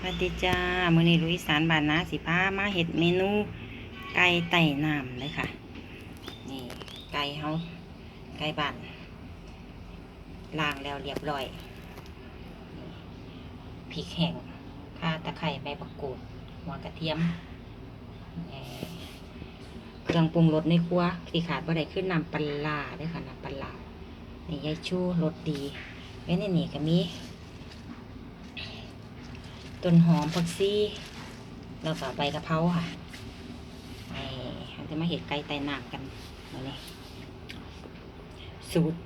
สวัสดีจ้ามื้อนี้ลุยสานบ้านนาสิพามาเฮ็ดเมนูไก่ไต่น้ำเลยค่ะ นี่ไก่เฮาไก่บานล้างแล้วเรียบร้อยพริกแห้งข่าตะไคร้ใบมะกรูดหัวกระเทียม เครื่องปรุงรสในครัวที่ขาดบ่ได้ขึ้นนำปลาเด้วยค่ะน้ำปลาร้านี่ยายชูรสดีไว้ในนี่ก็มี ต้นหอมผักชีแล้วก็ใบกะเพราค่ะไอ้เราจะมาเห็ดไก่ไต่น้ำกันวันนี้สูตร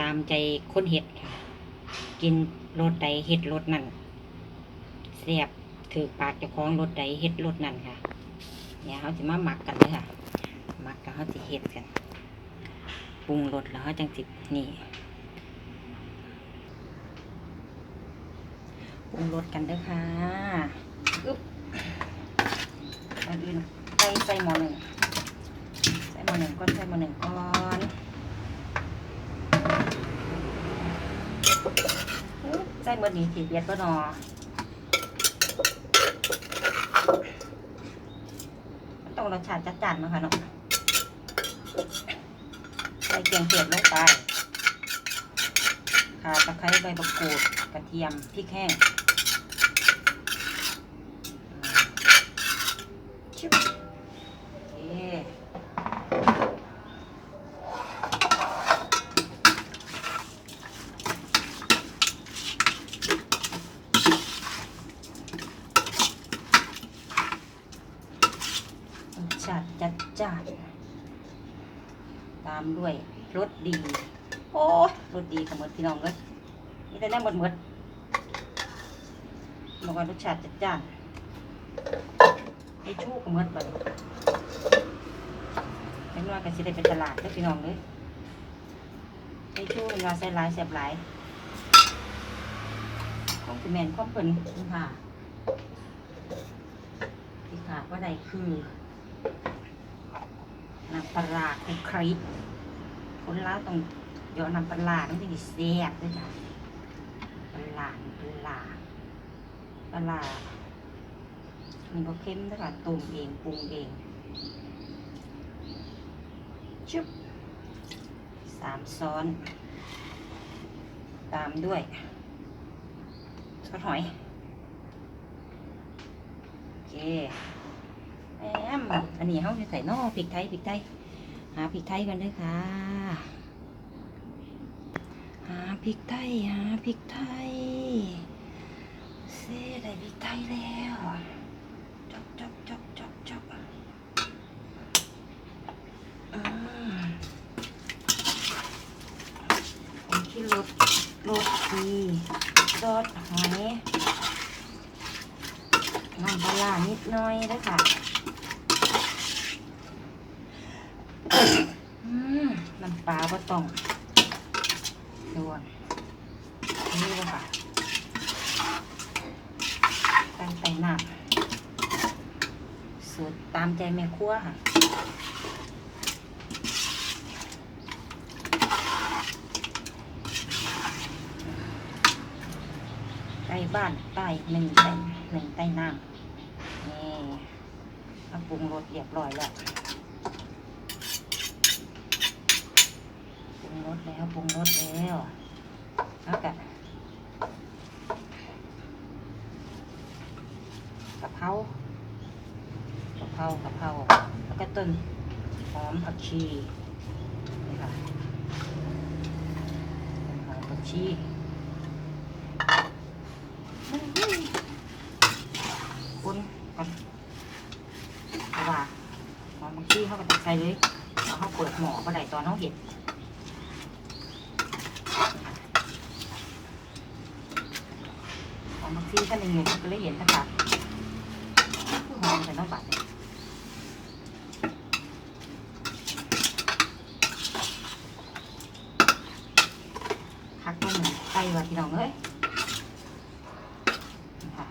ตามใจคนเห็ดค่ะ กินรสใดเห็ดรสนั่นเสียบถือปากเจ้าของรสใดเห็ดรสนั่นค่ะเนี่ยเขาจะมาหมักกันเลยค่ะหมักแล้วเขาจะเห็ดกันปรุงรสแล้วเขาจังสิบนี่ ปรุงรสกันเด้อค่ะอึ๊บก่อนอื่นใส่ใส่หม้อหนึ่งใส่หม้อหนึ่งก่อนใส่หม้อหนึ่งก่อนอึ๊บใส่หมดนี้สีเบียดก็นอมันต้องรสชาติจัดจ้านมาค่ะเนาะใส่เกียงเปียกลงไปข่าตะไคร้ใบมะกรูดกระเทียมพริกแห้ง ชิบโอเครสชาติจัดจ้านตามด้วยรสดี โอ้ยรสดีขมดพี่น้องเลยนี่แต่แน่ หมดหมดบอกว่ารสชาติจัดจ้านไอ้ชู้ก็หมือนกันเป็นว่ากันสิได้เป็นตลาดเด้อพี่น้องเลยไอ้ชู้เป็นว่าใส่หลายแซ่บหลายของสิแมนของเพิ่นค่ะที่ขาดว่าใดคือน้ำปลาคือคริสคนลาวต้องเดี๋ยวน้ำปลาร้ามันจะแซ่บด้วยจ้ะ ลาปลามันก็เค็มด้วยค่ะตุ่มเองปรุงเองชุบสามซ้อน ตามด้วยซอสหอย โอเคแอมอันนี้เขาจะใส่นอพริกไทยพริกไทยหาพริกไทยกันด้วยค่ะ หาพริกไทยหาพริกไทย เซ่ได้พริกไทยแล้วจบจบจบจบจบอืมผมที่รสรสดีซอสหอยน้ำปลานิดน้อยด้วยค่ะน้ำปลาก็ต้องด่วนเลยค่ะการใส่น้ำ สูตรตามใจแม่ครัวค่ะไก่บ้านใต้หนึ่งไต้หนึ่งไต้น้ำนี่เอาปรุงรสเรียบร้อยแล้วปรุงรสแล้วปรุงรสแล้วแล้วกะกะเพรากะ เพรากะเพราแล้วก็ต้นหอมผักชีนี่ค่ะต้นหอมผักชีอื้อหือคุณก่อนเพราะว่าหอมผักชีเขาก็ตักใส่เลยแล้วเขาเปิดหม้อก็ได้ตอนเขาเห็ดหอมผักชีท่านหนึ่งก็เลยเห็นนะคะคือหอมใส่น้ำบัตรเนี่ย คักต้มไก่ว่าพี่น้องเอ้ยนี่ค่ะ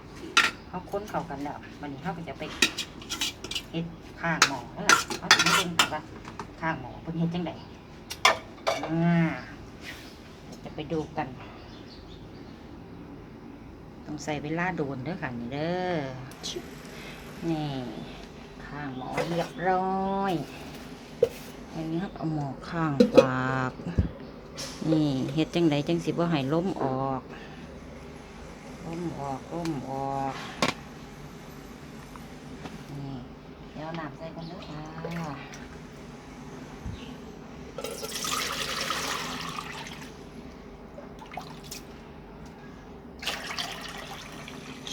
เขา ค้นเข้ากันแล้ววันนี้เขาก็จะไปเฮ็ดข้างหมอแล้วล่ะเขาจะไม่เล่นกันว่าข้างหมอเพิ่นเฮ็ดจังไดอ่าจะไปดูกัน ต้องใส่เวลาโดนเด้อค่ะนี่เด้อนี่ข้างหมอเรียบร้อยอันนี้ครับเอาหมอข้างปากนี่เฮ็ดจังไดจังสิบ่ให้ล้มออกล้มออกล้มออกนี่ เดี๋ยวน้ำใส่กันด้อค่ะ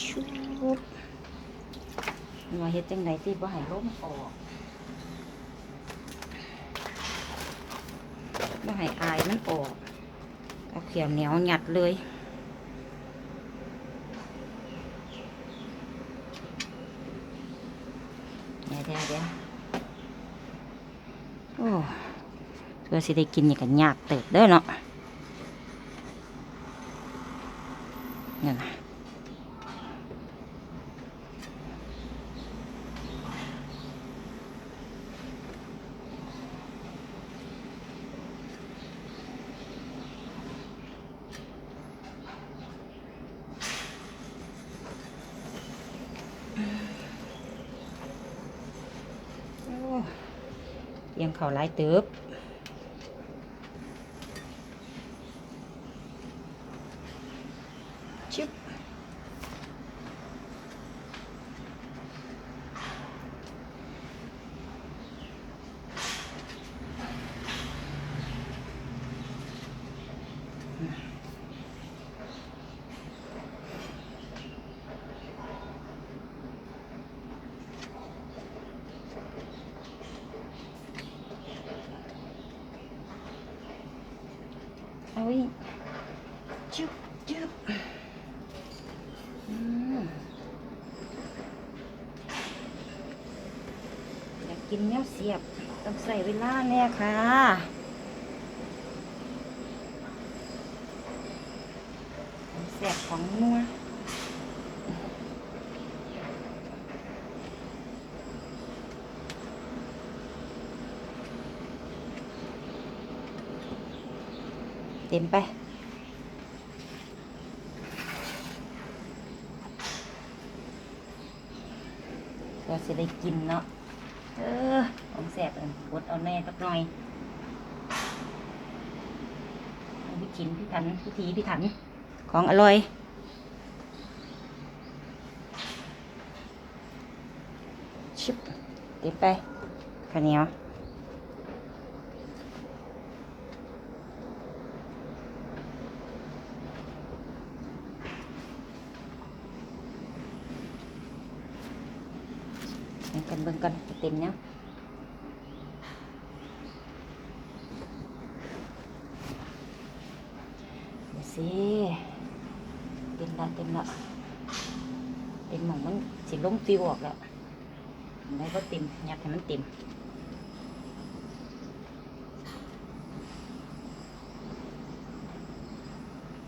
ชุบมาเฮ็ดจังไดที่บ่ให้ล้มออกบ่ให้อายมันออกเอาเขียวเหนียวหยัดเลย เดี๋ยวเดี๋ยวเดี๋ยวโอ้เพื่อสิได้กินนี่างกันยากเติบเด้อเนาะนี่นนะโอ้เยังเข่าหลายเติบชึบ เอาอีกชึบชึบอืมอยากกินเนื้อเสียบ ต้องใส่เวลาแน่ค่ะของแสบของนัวเต็มไปก็จะได้กินเนาะ เออของแสบกันกดเอาแน่สักหน่อยพิชินพิถันพิธีพิถัน ของอร่อยชิบเด็ดไปข้าวเหนียว กันเบิ่งกันเต็มเนี่ยเดี๋ยวสิเต็มละเต็มละเต็มหมองมันสิลงฟิวออกแล้วอันไหนก็เต็มอยากให้มันเต็ม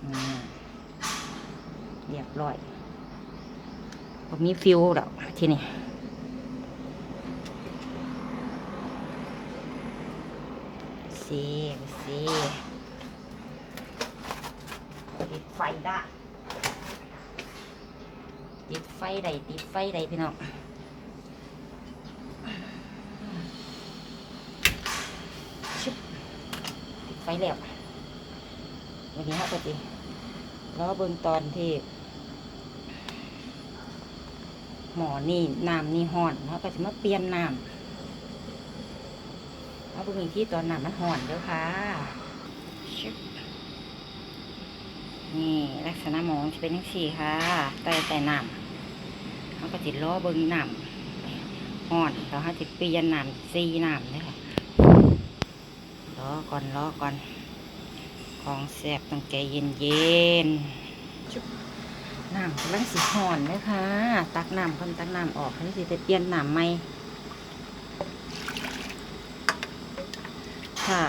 อืมเรียบร้อยผมมีฟิวแล้วที่นี่ สิสิติดไฟได้ติดไฟได้ติดไฟได้พี่น้องชุบติดไฟแล้ววันนี้ฮะปกติรอเบิ่งตอนที่หมอนี่น้ำนี่ห่อนแล้วก็จะมาเปลี่ยนน้ำ เอาบุญที่ตอนหน้ำมันห่อนเด้อค่ะ นี่ลักษณะมองจะเป็นยังสี่ค่ะใต้ใต้น้ำเขาก็จิล้อเบิ้งน้ำห่อนแล้วเขาจะเปลี่ยนน้ำซีหน้ำเลยค่ะล้อก่อนล้อก่อน ของแสบต้องใจเย็นเย็นๆชุบน้ำกำลังสีห่อนเลยค่ะ ตักน้ำคนตักน้ำออกให้สิจะเปลี่ยนน้ำใหม่ ถ้า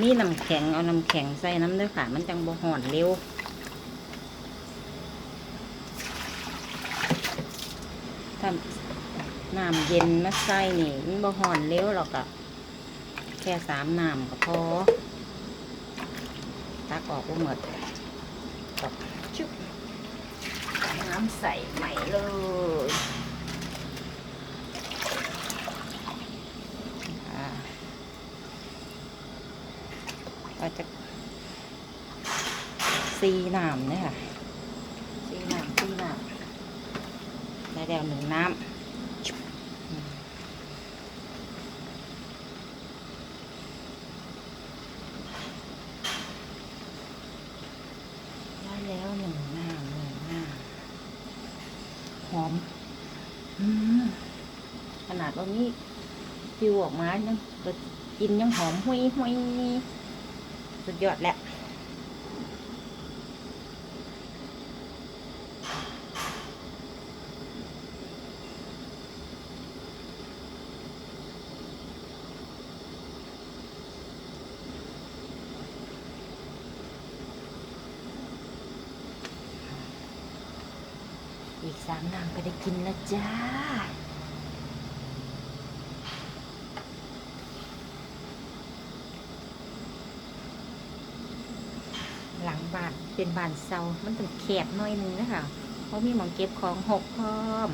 มีน้ำแข็งเอาน้ำแข็งใส่น้ำด้วยค่ะ มันจังบ่ห่อนเร็วถ้าน้ำเย็นมาใส่นี่มันบ่ห่อนเร็วหรอกอะแค่สามน้ำก็พอตักออกก็หมดตบชุบน้ำใส่ใหม่เลย ก็จะซีน้ำเนี่ยค่ะซีน้ำซีน้ำได้แล้วหนึ่งน้ำชุบอืมได้แล้วหนึ่งน้ำหนึ่งน้ำหอมอืมขนาดว่านี้ฟิวออกมายังก็กินยังหอม หุยหุย สุดยอดแหละอีกสามน้ำก็ได้กินแล้วจ้า หลังบ้าน เป็นบานเซามันต้องแคบหน่อยหนึงนะคะเพราะมีหมองเก็บของหกพร้อม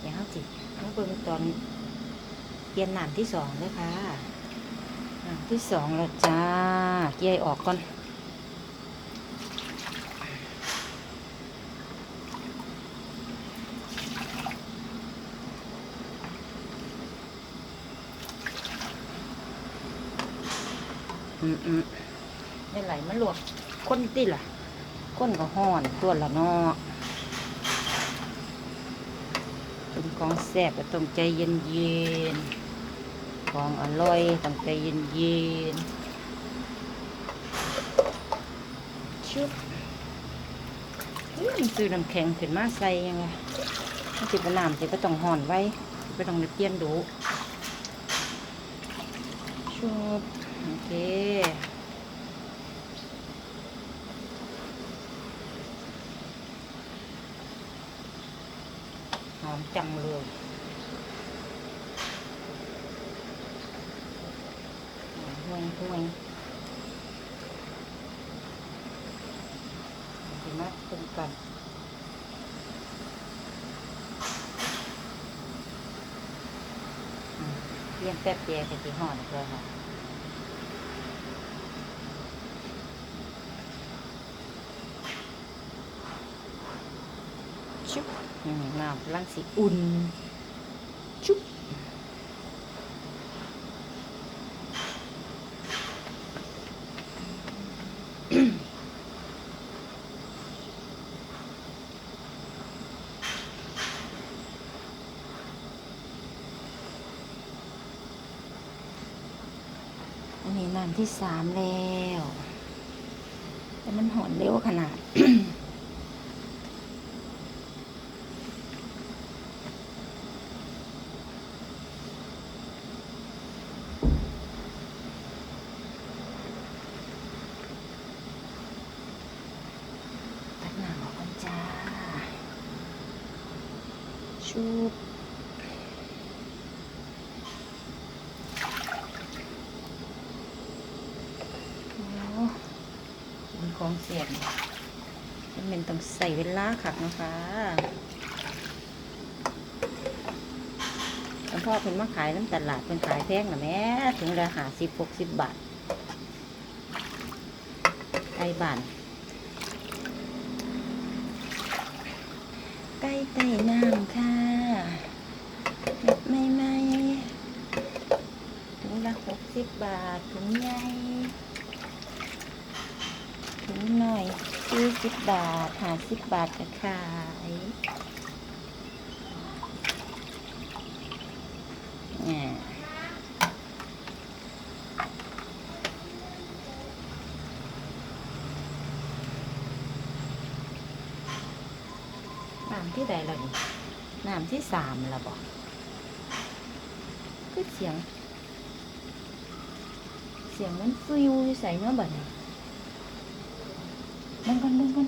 เดี๋ยวจิต้องเบิ่งตอนเปลี่ยนหนามที่สองเลยค่ะน้ำที่สองแล้วจ้าเกี่ยออกก่อน อืมอืมนี่ไหลมาลวกก้นติล่ะก้นก็ห่อนตัวละเนาะเป็นของแซ่บก็ต้องใจเย็นเย็นๆของอร่อยต้องใจเย็นเย็นชุบอื้อซื้อน้ำแข็งขึ้นมาใส่ยังไงถ้าสิบน้ำสิก็ต้องห่อนไว้ไม่ต้องเปลี่ยนดูชุบ โอเค หอมจังเลยห่วยห่วยดีมากเป็นกันอืมเรียนแป๊บเดียวก็จะห่อนเลยค่ะ ชุบอืม น้ำกำลังสีอุ่นชุบอันนี้น้ำที่สามแล้ว แต่มันหอนเร็วขนาด ตักน้ำออกกันจ้า ชุบโอ้เป็นของเสียงมันเป็นต้องใส่เวลาขักนะคะแล้วพ่อเพิ่นมาขายน้ำตลาดเป็นขายแพงนะแม่ถึงราคาสิบหกสิบบาทไอ้บานใกล้ใต้น้ำค่ะเห็ดไม่ไม่ถุงละหกสิ บบาทถุงใหญ่ถุงหน่อยสี่สิบบาทห้าสิบบาทก็ขายเนี่ยน้ำที่ใดล่ะนี่น้ำที่สามละบอกก็เสียง เสียงมันฟิวอยู่ใส่เนื้อบัดนี้เบิ่งก่อนเบิ่งก่อน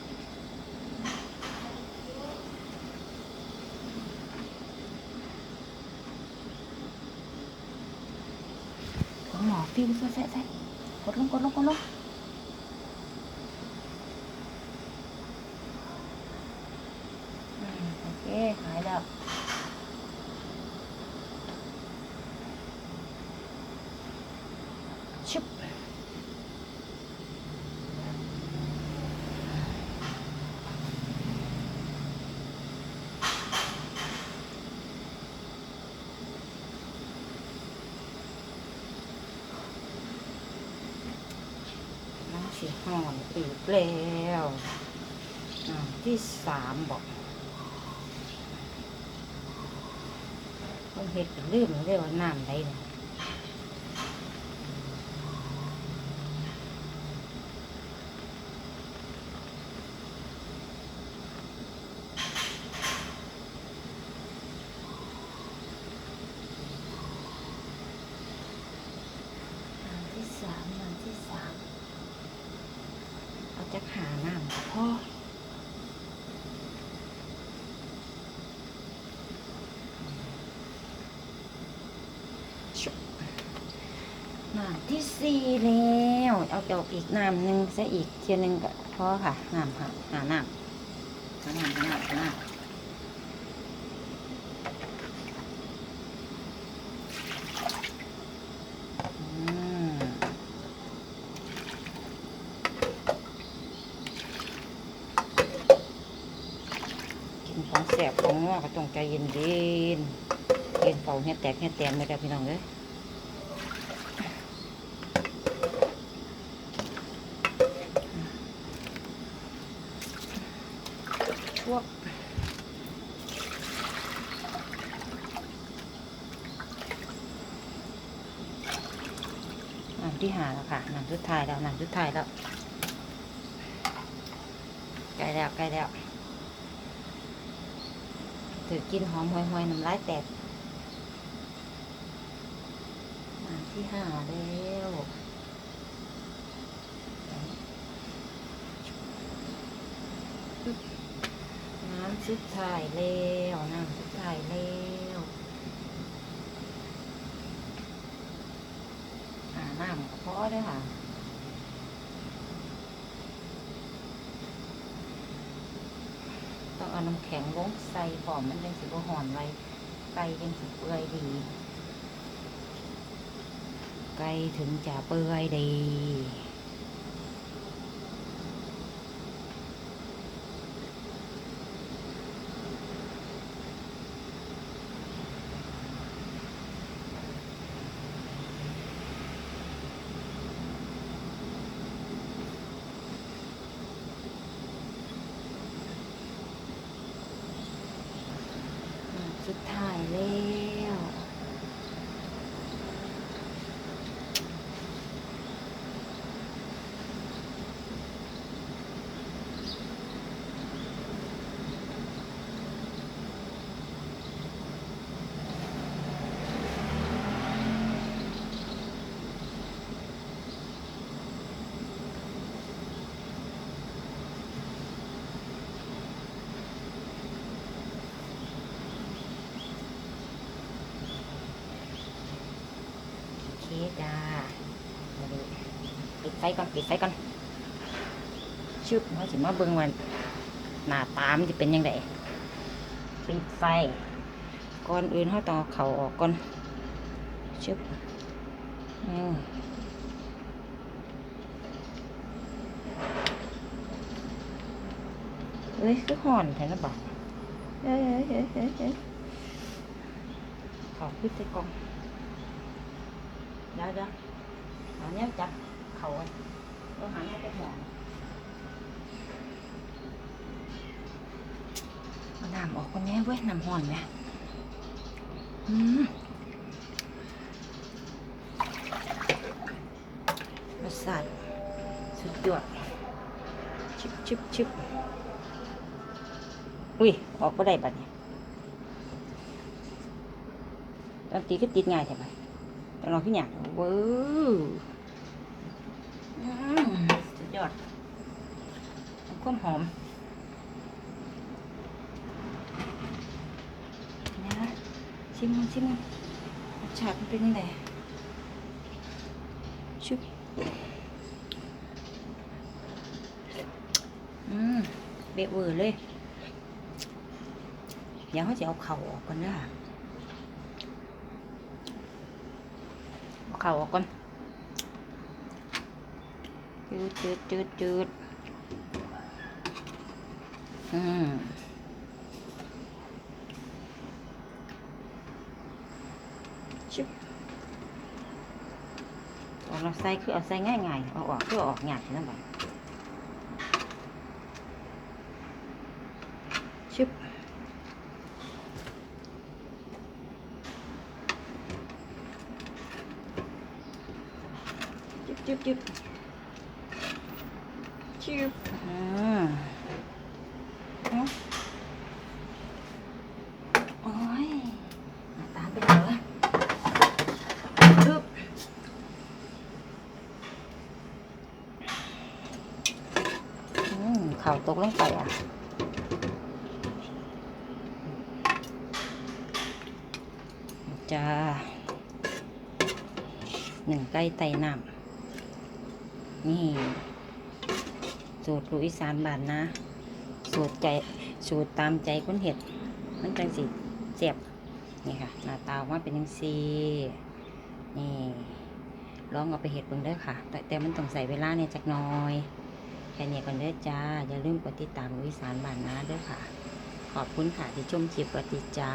ของหมอฟิวใส่ใส่ใส่กดลงกดลงกดลง สิห่อนอีกแล้วอ่าที่ สามบอกมันเห็ดลืมเรียกว่าน้ำได้เลย น้ำที่สามน้ำที่สามเอาจะหาน้ำกับพ่อชุบน้ำที่สี่แล้ว เอา ดอกอีกน้ำหนึ่งซะอีกเทียนหนึ่งก็พอค่ะน้ำค่ะหาน้ำหาน้ำหาน้ำหาน้ำกินของแสบของนัวก็ต้องใจเย็นๆเย็นเป่าเฮียแตกเฮียแตนไม่ได้พี่น้องเลยชั่วน้ำ ที่หาแล้วค่ะน้ำสุดท้ายแล้วน้ำสุดท้ายแล้วใกล้แล้วใกล้แล้วถือกินหอมหอยๆน้ำลายแตกน้ำที่หาแล้วน้ำสุดท้ายแล้วน้ำสุดท้ายแล้วหาน้ำก็ พอได้ยค่ะต้องเอาน้ำแข็งลงใส่หอมมันเป็นสีบหอนไว้ไก่เป็นสีเปื่อยดี ไก่ถึงจะเปื่อยดี อ่าสุดท้ายแล้วโอเคจ้ามาดูปิด ไฟก่อนปิดไฟก่อนชึบเขาสิมาเบิ่งวันหน้าตามนจะเป็นยังไงปิดไฟก่อนอื่นเขาต้องเอาเขาออกก่อนชึบอืมเอ้ยคือห่อนแทนนะบอกเอ้ยเอ้ยเอ้ยเอ้ยเอ้ยเขาขึ้นใส่กล่องเดี๋ยวเดี๋ยวเอาเนี้ยจับ เขาไว้ต้องหาให้เป็นหมอนเอาน้ำออกคนนี้เว้ยน้ำห่อนเนี่ยอืมรสชาติสุดยอดชิบชิบชิบอุ้ย ออกก็ได้บัดเนี่ยตอนตีก็ติดง่ายใช่ไหมแต้องลองพี่หยาเว้อืม สุดยอดความหอมนี่นะชิมมันชิมมันรสชาติมันเป็นยังไงชุบอืมเบะเวอร์เลยเดี๋ยวเขาจะเอาเข่าออกกันนะเอาเข่าออกก่อน จืดจืดจืดอืมชิบออกแล้วใส่คือเอาใส่ง่ายๆเอาออกคือเอาออกยากนั่นบ่ชึบจึ๊บจึ๊บจึ๊บ ชึบอ่าเอโอ้ยหน้าตาเป็นไงวะชึบอืมข่าวตกลงไปอะจะหนึ่งใกล้ไตน้ำนี่ สูตรลูกอีสานบานนะ สูตรใจสูตรตามใจคนเห็ด มันจังสิเสียบนี่ค่ะ หน้าตาออกมาเป็นยังซีนี่ลองเอาไปเห็ดเบิ่งเด้ค่ะ แต่แต่มันต้องใส่เวลาเนี่ยจักน้อยแค่นี้ก่อนเด้อจ้า อย่าลืมกดติดตามวิสานบานนาเด้อค่ะ ขอบคุณค่ะที่ชมคลิปกดติดจ้า